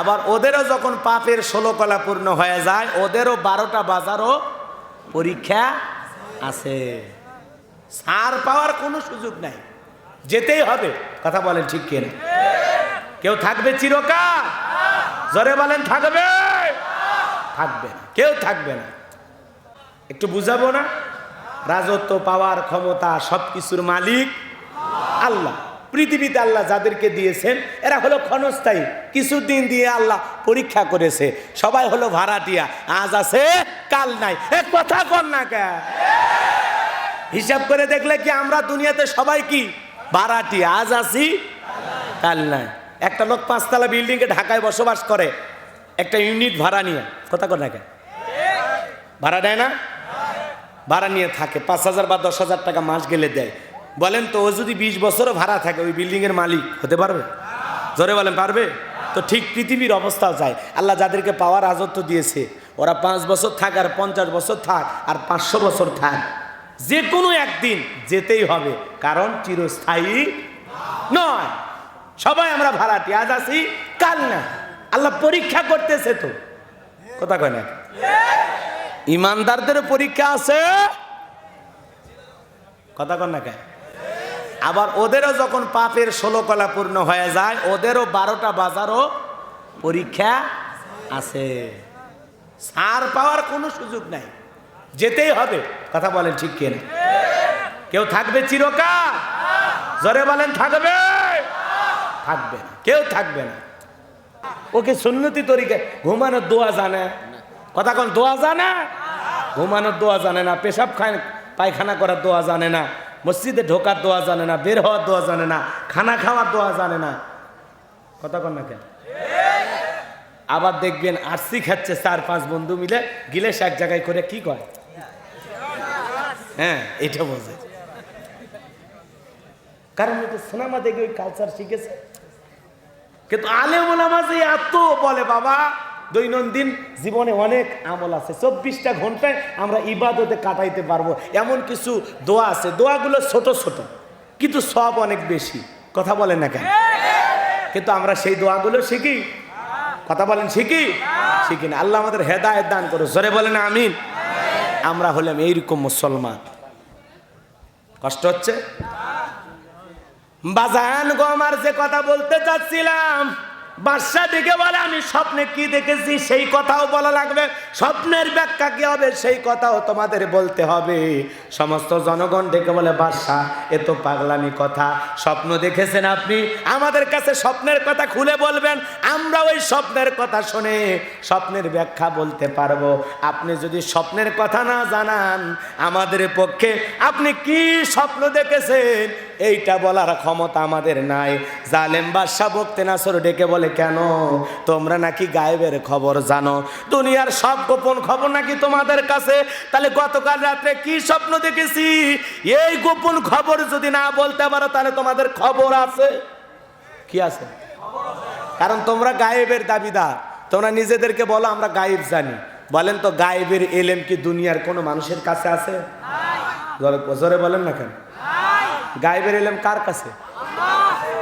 আবার ওদেরও যখন পাপের ষোলো কলা পূর্ণ হয়ে যায়, ওদেরও বারোটা বাজারও পরীক্ষা আছে। সার পাওয়ার কোনো সুযোগ নাই। যেতেই হবে, কথা বলেন ঠিক কিনা? কেউ থাকবে চিরকাল? জোরে বলেন, থাকবে? থাকবে না, কেউ থাকবে না। একটু বুঝাবো না? রাজত্ব, পাওয়ার ক্ষমতা সব কিছুর মালিক আল্লাহ। পৃথিবীতে আল্লাহ যাদেরকে দিয়েছেন, এরা হলো ক্ষণস্থায়ী। কিছুদিন দিয়ে আল্লাহ পরীক্ষা করেছে। সবাই হলো ভাড়াটিয়া। আজ আছে, কাল নাই। এ কথা কর না কে? হিসাব করে দেখলে কি আমরা দুনিয়াতে সবাই কি? ভাড়াটিয়া। আজ আছি, কাল নাই। একটা লোক পাঁচতলা বিল্ডিং এ ঢাকায় বসবাস করে। একটা ইউনিট ভাড়া নিয়ে। কথা কর না কে? ভাড়া দেয় না? ভাড়া নিয়ে থাকে। পাঁচ হাজার বা দশ হাজার টাকা মাস গেলে দেয়। বলেন তো, ও যদি বিশ বছরও ভাড়া থাকে, ওই বিল্ডিংয়ের মালিক হতে পারবে? জোরে বলেন, পারবে? তো ঠিক পৃথিবীর অবস্থাও যায়। আল্লাহ যাদেরকে পাওয়ার রাজত্ব দিয়েছে, ওরা পাঁচ বছর থাক আর পঞ্চাশ বছর থাক আর পাঁচশো বছর থাক। যে কোনো একদিন যেতেই হবে, কারণ চিরস্থায়ী নয়। সবাই আমরা ভাড়াটি, আজ আছি, কাল না। আল্লাহ পরীক্ষা করতেছে তো। কথা কয় না? ইমানদারদের পরীক্ষা আছে। কথা কন না কেন? আবার ওদেরও যখন পাপের ষোলো কলা পূর্ণ হয়ে যায়, ওদেরও বারোটা বাজারও পরীক্ষা আছে। সার পাওয়ার কোনো সুযোগ নাই। যেতেই হবে, কথা বলেন ঠিক কিনা? কেউ থাকবে চিরকাল? জোরে বলেন, থাকবে? থাকবে না, কেউ থাকবে না। ওকে সুন্নতি তরিকে ঘুমানোর দোয়া জানে। কথা কোন, দোয়া জানে? ঘুমানোর দোয়া জানে না, পেশাব খায়, পায়খানা করার দোয়া জানে না। মসজিদে ঢোকার দোয়া জানে না, বের হওয়ার দোয়া জানে না, খানা খাওয়ার দোয়া জানে না। কথা কন না কেন? আবার দেখবেন আরসি খাচ্ছে চার পাঁচ বন্ধু মিলে গিলেস এক জায়গায় করে কি কয়? হ্যাঁ এটা বোঝে কারণ এটা সিনেমা দেখে ওই কালচার শিখেছে। কিন্তু আলেম ওলামা যে এত বলে বাবা দৈনন্দিন জীবনে অনেক আমল আছে। চব্বিশটা ঘন্টায় আমরা ইবাদতে কাটাইতে পারব। এমন কিছু দোয়া আছে। দোয়াগুলো ছোট ছোট, কিন্তু সব অনেক বেশি। কথা বলেন না কেন? কিন্তু আমরা সেই দোয়াগুলো শিখি। কথা বলেন, শিখি? শিখি না। আল্লাহ আমাদের হেদায়ত দান করো জোরে বলেন, আমিন। আমরা হলাম এইরকম মুসলমান। কষ্ট হচ্ছে? বাজান গো, আমার যে কথা বলতে চাচ্ছিলাম বাদশা দিকে বলে, আমি স্বপ্নে কি দেখেছি সেই কথাও বলা লাগবে। স্বপ্নের ব্যাখ্যা কি হবে সেই কথাও তোমাদের বলতে হবে। সমস্ত জনগণ ডেকে বলে, বাদশা, এ তো পাগলামি কথা। স্বপ্ন দেখেছেন আপনি? আমাদের কাছে স্বপ্নের কথা খুলে বলবেন। আমরা ওই স্বপ্নের কথা শুনে স্বপ্নের ব্যাখ্যা বলতে পারব। আপনি যদি স্বপ্নের কথা না জানান আমাদের পক্ষে, আপনি কি স্বপ্ন দেখেছেন? এইটা বলার ক্ষমতা আমাদের নাই। জালেম বাদশাহ বকতে নাসর ডেকে বলে কেন? তোমরা নাকি গায়েবের খবর জানো? দুনিয়ার সব গোপন খবর নাকি তোমাদের কাছে? তাহলে গতকাল রাত্রে কি স্বপ্ন দেখেছি? এই গোপন খবর যদি না বলতে পারো তাহলে তোমাদের খবর আছে। কি আছে? কারণ তোমরা গায়েবের দাবিদার। তোমরা নিজেদেরকে বলো আমরা গায়েব জানি। বলেন তো গায়েবের এলেম কি দুনিয়ার কোনো মানুষের কাছে আছে? জোরে জোরে বলেন না কেন? গায়েবের এলেম কার কাছে?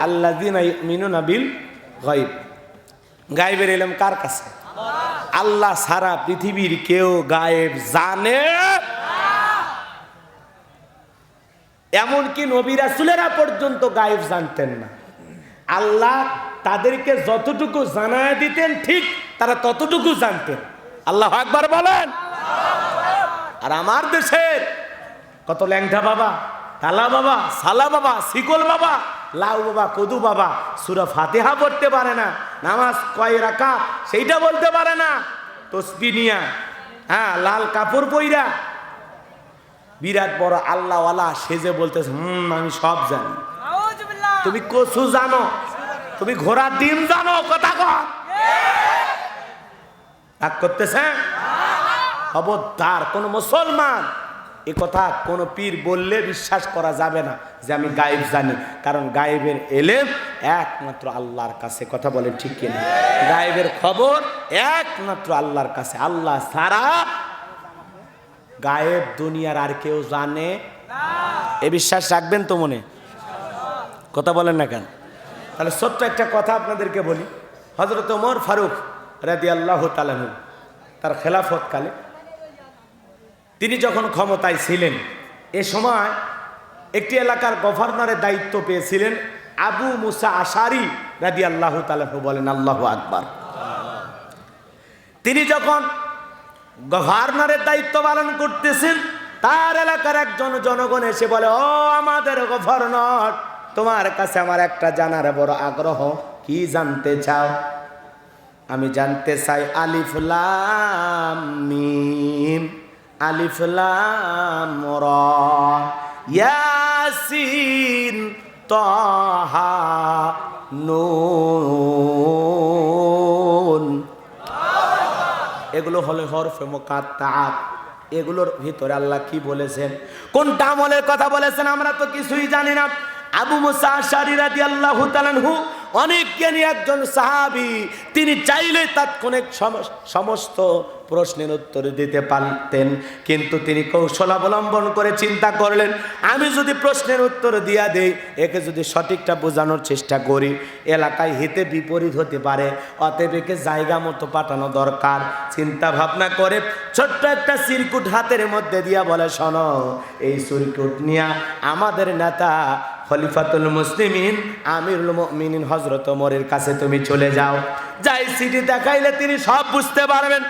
আল্লাহ দিন মিনু নাবিল গাইব গায়েবের এলেম কার কাছে? আল্লাহ সারা পৃথিবীর কেউ গায়েব জানে এমনকি নবী রাসুলেরা পর্যন্ত গায়েব জানতেন না। আল্লাহ তাদেরকে যতটুকু জানায় দিতেন, ঠিক তারা ততটুকু জানতেন। আল্লাহ একবার বলেন। আর আমার দেশের কত ল্যাংটা বাবা? তালা বাবা সালা বাবা শিকল বাবা লাউ বাবা কদু বাবা সুরা ফাতেহা পড়তে পারে না নামাজ কয় রাখা সেইটা বলতে পারে না। তসবি নিয়া হ্যাঁ লাল কাপড় পইরা। বিরাট বড় আল্লাহওয়ালা সেজে বলতেছে হুম আমি সব জানি। তুমি কচু জানো তুমি ঘোড়ার ডিম জানো কথা কর রাগ করতেছে খবরদার কোন মুসলমান এ কথা কোন পীর বললে বিশ্বাস করা যাবে না যে আমি গায়েব জানি। কারণ গায়েবের এলেম একমাত্র আল্লাহর কাছে। কথা বলে ঠিক কিনা? গায়েবের খবর একমাত্র আল্লাহর কাছে। আল্লাহ সারা গায়েব দুনিয়ার আর কেউ জানে এ বিশ্বাস রাখবেন তো মনে? কথা বলেন না কেন? তাহলে ছোট্ট একটা কথা আপনাদেরকে বলি। হজরত ওমর ফারুক রাদি আল্লাহ তালানু তার খেলাফতকালে তিনি যখন ক্ষমতায় ছিলেন, এ সময় একটি এলাকার গভর্নরের দায়িত্ব পেয়েছিলেন আবু মুসা আশারি রাদি আল্লাহ তালাহু বলেন, আল্লাহ আকবার। তিনি যখন গভর্নরের দায়িত্ব পালন করতেছেন, তার এলাকার একজন জনগণ এসে বলে, ও আমাদের গভর্নর, তোমার কাছে আমার একটা জানার বড় আগ্রহ, কি জানতে চাও? আমি জানতে চাই আলিফুলাম মিম। আলিফুলাম র। ইয়াসিন, তহা, নুন। এগুলো হলে হরফে মোকাত্তাত এগুলোর ভিতরে আল্লাহ কি বলেছেন? কোনটা আমলের কথা বলেছেন আমরা তো কিছুই জানি না। আবু মুসা আশারি রাদিয়াল্লাহু তাআলাহু অনেক জ্ঞানী একজন সাহাবী, তিনি চাইলে তাৎক্ষণিক সম- সমস্ত প্রশ্নের উত্তর দিতে পারতেন। কিন্তু তিনি কৌশল অবলম্বন করে চিন্তা করলেন, আমি যদি প্রশ্নের উত্তর দিয়া দেই, একে যদি সঠিকটা বোঝানোর চেষ্টা করি, এলাকায় হিতে বিপরীত হতে পারে, অতএব একে জায়গা মতো পাঠানো দরকার। চিন্তা ভাবনা করে ছোট্ট একটা সিরকুট হাতের মধ্যে দিয়া বলে, শোনো, এই সিরকুট নিয়ে আমাদের নেতা খলিফাতুল মুসলিমিন, আমিরুল মুমিনিন হজরত ওমরের কাছে তুমি চলে যাও। যাই চিঠি দেখাইলে তিনি সব বুঝতে পারবেন।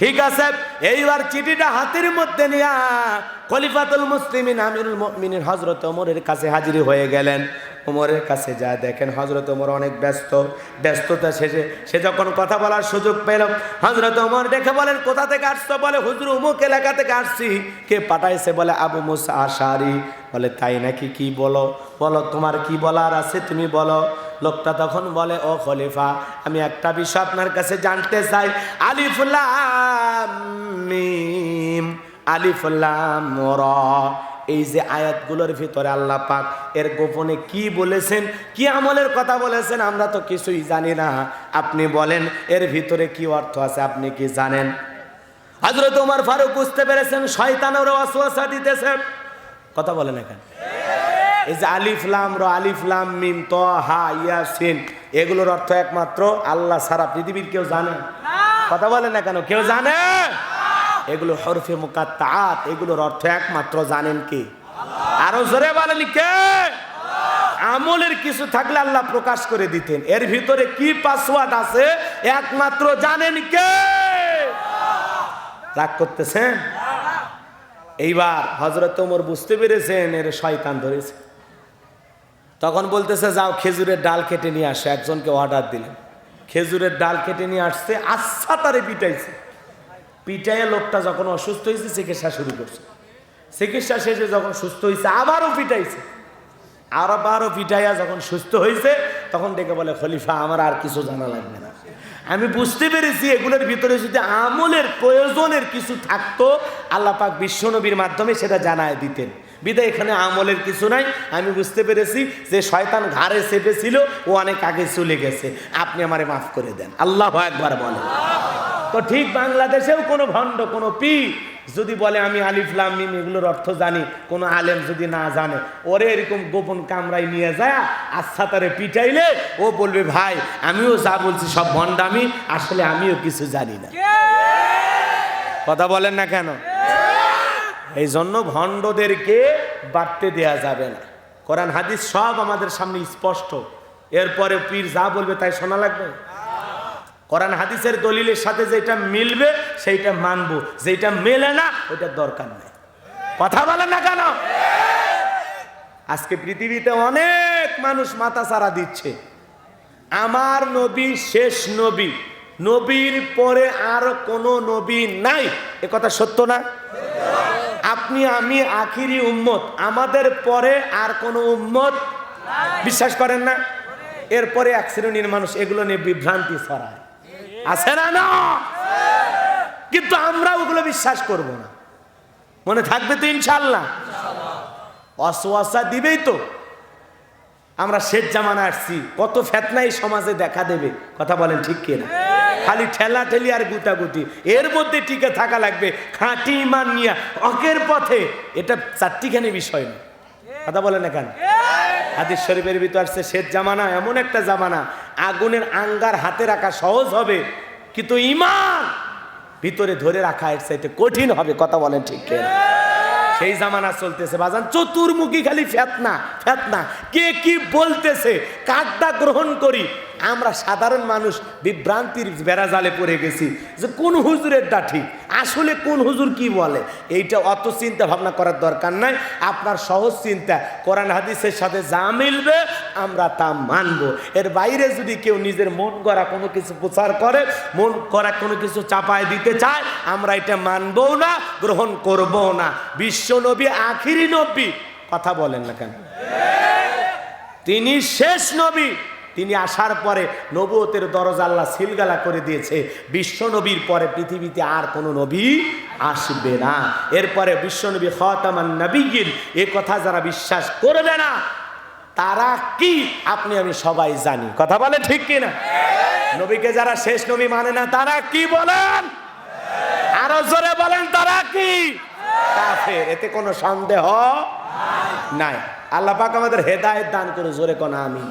ঠিক আছে, এইবার চিঠিটা হাতের মধ্যে নিয়া খলিফাতুল মুসলিমিন, আমিরুল মুমিনিন হজরত ওমরের কাছে হাজির হয়ে গেলেন। ওমরের কাছে যা দেখেন হজরত ওমর অনেক ব্যস্ত। ব্যস্ততা শেষে সে যখন কথা বলার সুযোগ পেল হজরত ওমর দেখে বলেন, কোথা থেকে আসছো? বলে, হুজুর উমুক এলাকা থেকে আসছি। কে পাঠাইছে বলে, আবু মুসা আশারি। বলে, তাই নাকি কি বলো? বলো, তোমার কি বলার আছে তুমি বলো। লোকটা তখন বলে, ও খলিফা, আমি একটা বিষয় আপনার কাছে জানতে চাই। আলিফুল্লাম আলিফুল্লাম এই যে আয়াতগুলোর ভিতরে আল্লাহ পাক এর গোপনে কি বলেছেন, কি আমলের কথা বলেছেন, আমরা তো কিছুই জানি না। আপনি বলেন, এর ভিতরে কি অর্থ আছে, আপনি কি জানেন? হজরত উমার ফারুক বুঝতে পেরেছেন, শয়তানেরও অসুয়াশা দিতেছে। কথা বলেন এখানে। এই যে আলিফলাম র আলিফলাম মিম, ত, হা ইয়াসিন এগুলোর অর্থ একমাত্র আল্লাহ সারা পৃথিবীর কেউ জানে কথা বলে না কেন? কেউ জানে? এগুলো হরফে মুকাত্তাত, এগুলোর অর্থ একমাত্র জানেন কি? আরও জোরে বলেন কে? আমলের কিছু থাকলে আল্লাহ প্রকাশ করে দিতেন। এর ভিতরে কি পাসওয়ার্ড আছে? একমাত্র জানেন কে? রাগ করতেছেন? এইবার হজরত ওমর বুঝতে পেরেছেন এর শয়তান ধরেছে। তখন বলতেছে, যাও, খেজুরের ডাল কেটে নিয়ে আসে। একজনকে অর্ডার দিলেন। খেজুরের ডাল কেটে নিয়ে আসছে আচ্ছা তারে পিটাইছে। পিটাইয়ে লোকটা যখন অসুস্থ হয়েছে, চিকিৎসা শুরু করছে। চিকিৎসা শেষে যখন সুস্থ হয়েছে, আবারও পিটাইছে। আর আবারও পিটাইয়া যখন সুস্থ হয়েছে তখন ডেকে বলে, খলিফা, আমার আর কিছু জানা লাগবে না। আমি বুঝতে পেরেছি এগুলোর ভিতরে যদি আমলের প্রয়োজনের কিছু থাকতো আল্লাপাক বিশ্বনবীর মাধ্যমে সেটা জানায় দিতেন। বিদায়, এখানে আমলের কিছু নাই। আমি বুঝতে পেরেছি যে শয়তান ঘাড়ে চেপেছিল, ও অনেক আগে চলে গেছে। আপনি আমারে মাফ করে দেন। আল্লাহ একবার বলে তো ঠিক বাংলাদেশেও কোনো ভণ্ড, কোনো পি যদি বলে, আমি আলিফলাম মিম এগুলোর অর্থ জানি, কোনো আলেম যদি না জানে, ওরে এরকম গোপন কামরায় নিয়ে যায় আচ্ছা তারে পিটাইলে ও বলবে, ভাই, আমিও যা বলছি সব ভণ্ডামি, আসলে আমিও কিছু জানি না। কথা বলেন না কেন? এই জন্য ভণ্ডদেরকে বাড়তে দেয়া যাবে না। কোরআন, হাদিস সব আমাদের সামনে স্পষ্ট। এরপরে পীর যা বলবে তাই শোনা লাগবে? কোরআন হাদিসের দলিলের সাথে যেটা মিলবে, সেইটা মানবো। যেটা মেলে না ওটার দরকার নেই। কথা বলেন না কেন? আজকে পৃথিবীতে অনেক মানুষ মাথা সারা দিচ্ছে। আমার নবী শেষ নবী। নবীর পরে আর কোনো নবী নাই। এ কথা সত্য না? আপনি, আমি, আখিরি উম্মত। আমাদের পরে আর কোনো উম্মত? বিশ্বাস করেন না? এরপরে এক শ্রেণির মানুষ এগুলো নিয়ে বিভ্রান্তি ছড়ায়। আছে না না? কিন্তু আমরা ওগুলো বিশ্বাস করব না। মনে থাকবে তো ইনশাল্লাহ অসোয়াশা দিবেই তো। আমরা শেষ জামানা আসছি। কত ফেতনা এই সমাজে দেখা দেবে। কথা বলেন ঠিক কিনা খালি ঠেলা ঠেলি আর গুতাগুতি। এর মধ্যে টিকে থাকা লাগবে। খাঁটি ইমান নিয়ে। অকের পথে। এটা চারটিখানি বিষয় না। কথা বলেন এখানে হাদিস শরীফের ভিতর আসছে, শেষ জামানা এমন একটা জামানা। আগুনের আঙ্গার হাতে রাখা সহজ হবে, কিন্তু ইমান ভিতরে ধরে রাখা এর চাইতে কঠিন হবে, কথা বলেন ঠিক? সেই জামানা চলতেছে, বাজান, চতুর্মুখী খালি ফেতনা ফেতনা কে কি বলতেছে কাকটা গ্রহণ করি আমরা সাধারণ মানুষ বিভ্রান্তির বেড়াজালে পড়ে গেছি যে কোন হুজুরের ঠিক? আসলে কোন হুজুর কি বলে? এইটা অত চিন্তা ভাবনা করার দরকার নাই। আপনার সহজ চিন্তা, কোরআন হাদিসের সাথে যা মিলবে আমরা তা মানব। এর বাইরে যদি কেউ নিজের মন করা কোনো কিছু প্রচার করে, মন করা কোনো কিছু চাপায় দিতে চায়, আমরা এটা মানবও না, গ্রহণ করবও না। বিশ্ব নবী আখিরি নবী। কথা বলেন না কেন? তিনি শেষ নবী। তিনি আসার পরে নবুয়তের দরজা আল্লাহ সিলগালা করে দিয়েছে। বিশ্ব নবীর পরে পৃথিবীতে আর কোনো নবী আসবে না। এরপরে বিশ্ব নবী খতামান নবীগিন এ কথা যারা বিশ্বাস করবে না, তারা কি আপনি আমি সবাই জানি। কথা বলে ঠিক কি না নবীকে যারা শেষ নবী মানে না, তারা কি বলেন? আরও জোরে বলেন, তারা কি? এতে কোনো সন্দেহ নাই। আল্লাহ আমাদের হেদায়েত দান করে, জোরে কোন আমি